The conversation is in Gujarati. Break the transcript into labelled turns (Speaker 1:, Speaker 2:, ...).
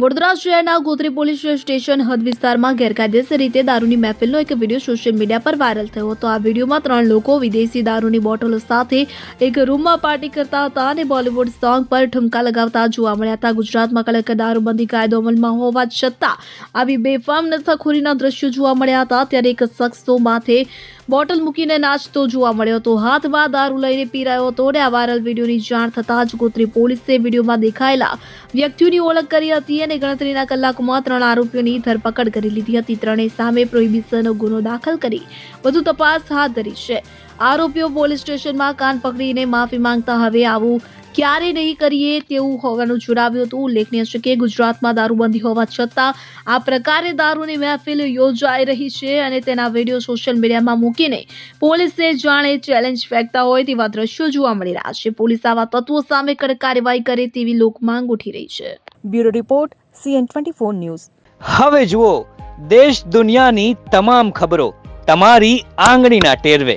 Speaker 1: વડોદરા શહેરના ગોત્રી પોલીસ સ્ટેશન હદ વિસ્તારમાં ગેરકાયદેસર રીતે દારૂની મહેફિલનો એક વીડિયો સોશિયલ મીડિયા પર વાયરલ થયો હતો. આ વિડીયોમાં ત્રણ લોકો વિદેશી દારૂની બોટલો સાથે એક રૂમમાં પાર્ટી કરતા હતા અને બોલિવૂડ સોંગ પર ઠુમકા લગાવતા જોવા મળ્યા હતા. ગુજરાતમાં કડક દારૂબંધી કાયદો અમલમાં હોવા છતાં આવી બેફામ નશાખોરીના દ્રશ્યો જોવા મળ્યા હતા. ત્યારે એક શખ્સો માથે બોટલ મૂકીને નાચતો જોવા મળ્યો હતો. હાથમાં દારૂ લઈને પીરાયો હતો અને આ વાયરલ વિડીયોની જાણ થતાં જ ગોત્રી પોલીસે વિડીયોમાં દેખાયેલા વ્યક્તિઓની ઓળખ કરી હતી અને ગણતરીના કલાકોમાં ત્રણ આરોપીઓની ધરપકડ કરી લીધી હતી. ત્રણેય સામે પ્રોહિબિશનનો ગુનો દાખલ કરી વધુ તપાસ હાથ ધરી છે. આરોપીઓ પોલીસ સ્ટેશનમાં કાન પકડીને માફી માંગતા હવે આવું ક્યારે નહીં કરીએ તેવું હોવાનું જણાવ્યું હતું. ઉલ્લેખનીય છે કે ગુજરાતમાં દારૂબંધી હોવા છતાં આ પ્રકારે દારૂની મહેફિલ યોજાઈ રહી છે અને તેના વીડિયો સોશિયલ મીડિયામાં મૂકીને પોલીસે જાણે ચેલેન્જ ફેંકતા હોય તેવા દ્રશ્યો જોવા મળી રહ્યા છે. પોલીસ આવા તત્વો સામે કડક કાર્યવાહી કરે તેવી લોક માંગ ઉઠી રહી છે.
Speaker 2: Bureau report CN twenty four news.
Speaker 3: હવે જુઓ દેશ દુનિયાની તમામ ખબરો તમારી આંગળીના ટેરવે.